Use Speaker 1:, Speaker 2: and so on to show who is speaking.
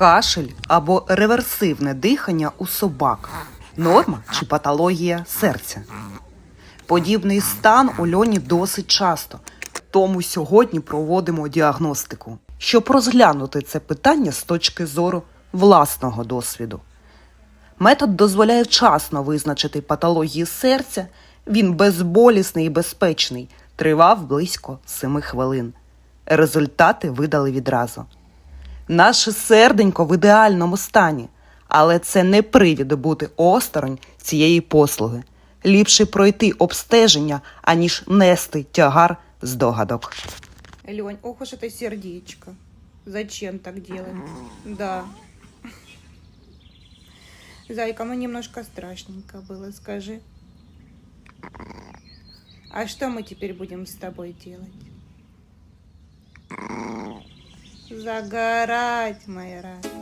Speaker 1: Кашель або реверсивне дихання у собак. Норма чи патологія серця. Подібний стан у льоні досить часто, тому сьогодні проводимо діагностику, щоб розглянути це питання з точки зору власного досвіду. Метод дозволяє вчасно визначити патології серця. Він безболісний і безпечний, тривав близько 7 хвилин. Результати видали відразу Наше серденько в ідеальному стані, але це не привід бути осторонь цієї послуги. Ліпше пройти обстеження, аніж нести тягар з догадок.
Speaker 2: Лень, ох уж это сердечко. Зачем так делать? Да. Зайка, мне немножко страшненько было, скажи. А что мы теперь будем с тобой делать? Загорать, моя радость.